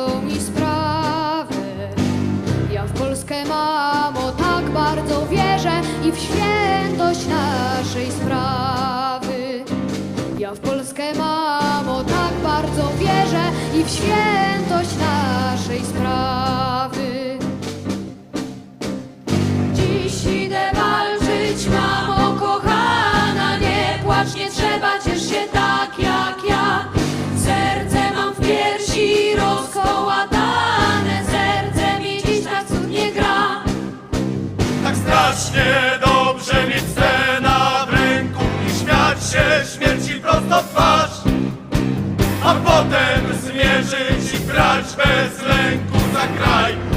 wolność naszą i sprawę. Ja w Polskę, mamo, tak bardzo wierzę i w świętość naszej sprawy. Ja w Polskę, mamo, tak bardzo wierzę i w świętość naszej właśnie dobrze mieć scena w ręku i śmiać się śmierci prosto w twarz, a potem zmierzyć i grać bez lęku za kraj.